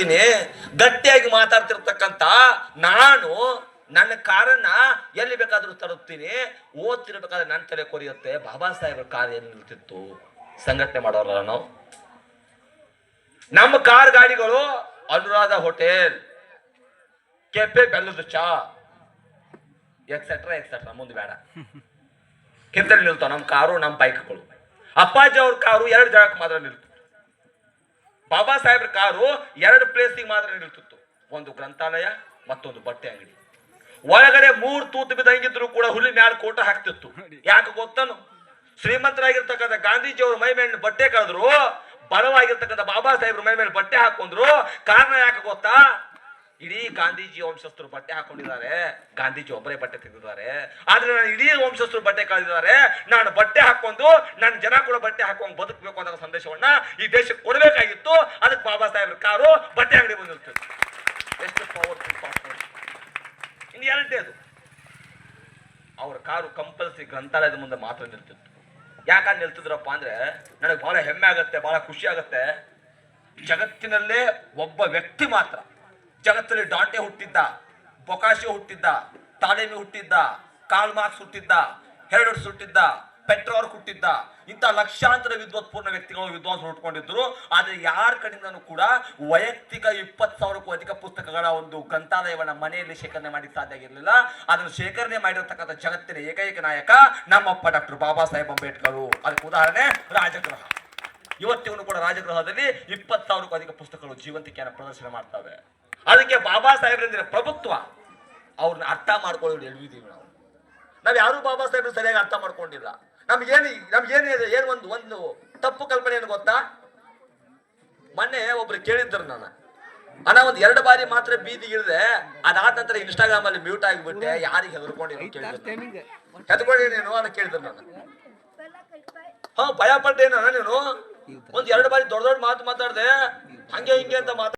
ಮಾತಾಡ್ತೀನಿ ಗಟ್ಟಿಯಾಗಿ ಮಾತಾಡ್ತಿರ್ತಕ್ಕಂಥ ನಾನು ನನ್ನ ಕಾರನ್ನ ಎಲ್ಲಿ ಬೇಕಾದ್ರೂ ತರುತ್ತೀನಿ. ಓದ್ತಿರ್ಬೇಕಾದ್ರೆ ನನ್ನ ತಲೆ ಕೊರಿಯುತ್ತೆ. ಬಾಬಾ ಸಾಹೇಬ್ರ ಕಾರ್ ಎಲ್ಲಿ ನಿಲ್ತಿತ್ತು? ಸಂಘಟನೆ ಮಾಡೋರಲ್ಲ ನಾವು. ನಮ್ಮ ಕಾರ್ ಗಾಡಿಗಳು ಅನುರಾಧ ಹೋಟೆಲ್, ಕೆಫೆ ಬೆಲ್ಲದ ಚಾ ಎಕ್ಸೆಟ್ರಾ ಎಕ್ಸೆಟ್ರಾ ಮುಂದೆ ಬೇಡ. ಕಿಂತಲ್ಲಿ ನಿಲ್ತಾವ ನಮ್ಮ ಕಾರು, ನಮ್ಮ ಬೈಕ್ಗಳು ಅಪ್ಪಾಜಿ ಅವ್ರ ಕಾರು ಎರಡು ಜಾಗಕ್ಕೆ ಮಾತ್ರ ನಿಲ್ತು. ಬಾಬಾ ಸಾಹೇಬ್ರ ಕಾರು ಎರಡು ಪ್ಲೇಸಿಗೆ ಮಾತ್ರ ನಿಲ್ತಿತ್ತು. ಒಂದು ಗ್ರಂಥಾಲಯ, ಮತ್ತೊಂದು ಬಟ್ಟೆ ಅಂಗಡಿ. ಒಳಗಡೆ ಮೂರು ತೂತು ಬಿದ್ದಂಗಿದ್ರು ಕೂಡ ಹುಲಿ ಮ್ಯಾಲ ಕೋಟ ಹಾಕ್ತಿತ್ತು. ಯಾಕೆ ಗೊತ್ತನು? ಶ್ರೀಮಂತರಾಗಿರ್ತಕ್ಕಂಥ ಗಾಂಧೀಜಿ ಅವ್ರ ಮೈ ಮೇಲೆ ಬಟ್ಟೆ ಕಳೆದ್ರು, ಬಲವಾಗಿರ್ತಕ್ಕಂಥ ಬಾಬಾ ಸಾಹೇಬ್ರ ಮೈ ಮೇಲೆ ಬಟ್ಟೆ ಹಾಕೊಂಡ್ರು ಕಾರಣ ಯಾಕೆ ಗೊತ್ತಾ? ಇಡೀ ಗಾಂಧೀಜಿ ವಂಶಸ್ಥರು ಬಟ್ಟೆ ಹಾಕೊಂಡಿದ್ದಾರೆ. ಗಾಂಧೀಜಿ ಒಬ್ಬರೇ ಬಟ್ಟೆ ತೆಗೆದಿದ್ದಾರೆ. ಆದ್ರೆ ನಾನು ಇಡೀ ವಂಶಸ್ಥರು ಬಟ್ಟೆ ಕಳೆದಿದ್ದಾರೆ. ನಾನು ಬಟ್ಟೆ ಹಾಕೊಂಡು ನನ್ನ ಜನ ಕೂಡ ಬಟ್ಟೆ ಹಾಕೊಂಡು ಬದುಕಬೇಕು ಅನ್ನೋ ಸಂದೇಶವನ್ನ ಈ ದೇಶಕ್ಕೆ ಕೊಡಬೇಕಾಗಿತ್ತು ಅದಕ್ಕೆ ಬಾಬಾ ಸಾಹೇಬ್ರ ಕಾರು ಬಟ್ಟೆ ಅಂಗಡಿ ಬಂದಿರ್ತದೆ ಎಷ್ಟು ಪವರ್ಫುಲ್ ಇನ್ನು ಅದು ಅವ್ರ ಕಾರು ಕಂಪಲ್ಸರಿ ಗ್ರಂಥಾಲಯದ ಮುಂದೆ ಮಾತ್ರ ನಿಲ್ತಿತ್ತು. ಯಾಕಂದ್ರೆ ನಿಲ್ತಿದ್ರಪ್ಪ ಅಂದ್ರೆ ನನಗೆ ಬಹಳ ಹೆಮ್ಮೆ ಆಗತ್ತೆ, ಬಹಳ ಖುಷಿ ಆಗತ್ತೆ. ಜಗತ್ತಿನಲ್ಲೇ ಒಬ್ಬ ವ್ಯಕ್ತಿ ಮಾತ್ರ. ಜಗತ್ತಲ್ಲಿ ಡಾಂಟೆ ಹುಟ್ಟಿದ್ದ, ಬೊಕಾಶೆ ಹುಟ್ಟಿದ್ದ, ತಾಳೆಮಿ ಹುಟ್ಟಿದ್ದ, ಕಾಲ್ ಮಾರ್ಕ್ಸ್ ಹುಟ್ಟಿದ್ದ ಹೆರಡು ಹುಟ್ಟಿದ್ದ ಪೆಟ್ರೋರ್ ಕೊಟ್ಟಿದ್ದ. ಇಂಥ ಲಕ್ಷಾಂತರ ವಿದ್ವತ್ಪೂರ್ಣ ವ್ಯಕ್ತಿಗಳು ವಿದ್ವಾಂಸರು ಹುಟ್ಕೊಂಡಿದ್ರು ಆದರೆ ಯಾರ ಕಡೆಯಿಂದನೂ ಕೂಡ ವೈಯಕ್ತಿಕ ಇಪ್ಪತ್ತು ಸಾವಿರಕ್ಕೂ ಅಧಿಕ ಪುಸ್ತಕಗಳ ಒಂದು ಗ್ರಂಥಾಲಯವನ್ನ ಮನೆಯಲ್ಲಿ ಶೇಖರಣೆ ಮಾಡಿ ಸಾಧ್ಯ ಆಗಿರಲಿಲ್ಲ. ಅದನ್ನು ಶೇಖರಣೆ ಮಾಡಿರತಕ್ಕಂಥ ಜಗತ್ತಿನ ಏಕೈಕ ನಾಯಕ ನಮ್ಮಪ್ಪ ಡಾಕ್ಟರ್ ಬಾಬಾ ಸಾಹೇಬ್ ಅಂಬೇಡ್ಕರ್. ಅದಕ್ಕೆ ಉದಾಹರಣೆ, ರಾಜಗೃಹ. ಇವತ್ತಿಗೂ ಕೂಡ ರಾಜಗೃಹದಲ್ಲಿ ಇಪ್ಪತ್ತು ಸಾವಿರಕ್ಕೂ ಅಧಿಕ ಪುಸ್ತಕಗಳು ಜೀವಂತಿಕೆಯನ್ನು ಪ್ರದರ್ಶನ ಮಾಡ್ತವೆ. ಅದಕ್ಕೆ ಬಾಬಾ ಸಾಹೇಬ್ರಂದ್ರೆ ಪ್ರಭುತ್ವ, ಅವ್ರನ್ನ ಅರ್ಥ ಮಾಡ್ಕೊಳ್ಳೋದು ಎಳ್ವಿದೀವಿ ನಾವು ನಾವು? ಯಾರು ಬಾಬಾ ಸಾಹೇಬ್ರು ಸರಿಯಾಗಿ ಅರ್ಥ ಮಾಡ್ಕೊಂಡಿಲ್ಲ. ನಮ್ಗೇನು ನಮ್ಗೇನು ಇದೆ? ಏನು ಒಂದು ಒಂದು ತಪ್ಪು ಕಲ್ಪನೆ ಏನು ಗೊತ್ತಾ? ಮೊನ್ನೆ ಒಬ್ರು ಕೇಳಿದ್ರು ನಾನು ಅಣ್ಣ ಒಂದು ಎರಡು ಬಾರಿ ಮಾತ್ರ ಬೀದಿ ಇಳಿದೆ ಅದಾದ ನಂತರ ಇನ್ಸ್ಟಾಗ್ರಾಮ್ ಅಲ್ಲಿ ಮ್ಯೂಟ್ ಆಗಿಬಿಟ್ಟೆ ಯಾರಿಗೆ ಹೆದರ್ಕೊಂಡಿರೋ ಕೇಳಿದ್ರು. ಹೆದರ್ಕೊಂಡಿ ನೀನು ಅಂತ ಕೇಳಿದ್ರು ನಾನು ಹಾ ಭಯ ಪಟ್ಟೇನ ನೀನು. ಒಂದ್ ಎರಡು ಬಾರಿ ದೊಡ್ಡ ದೊಡ್ಡ ಮಾತು ಮಾತಾಡ್ದೆ ಹಂಗೆ ಹಿಂಗೆ ಅಂತ ಮಾತಾಡ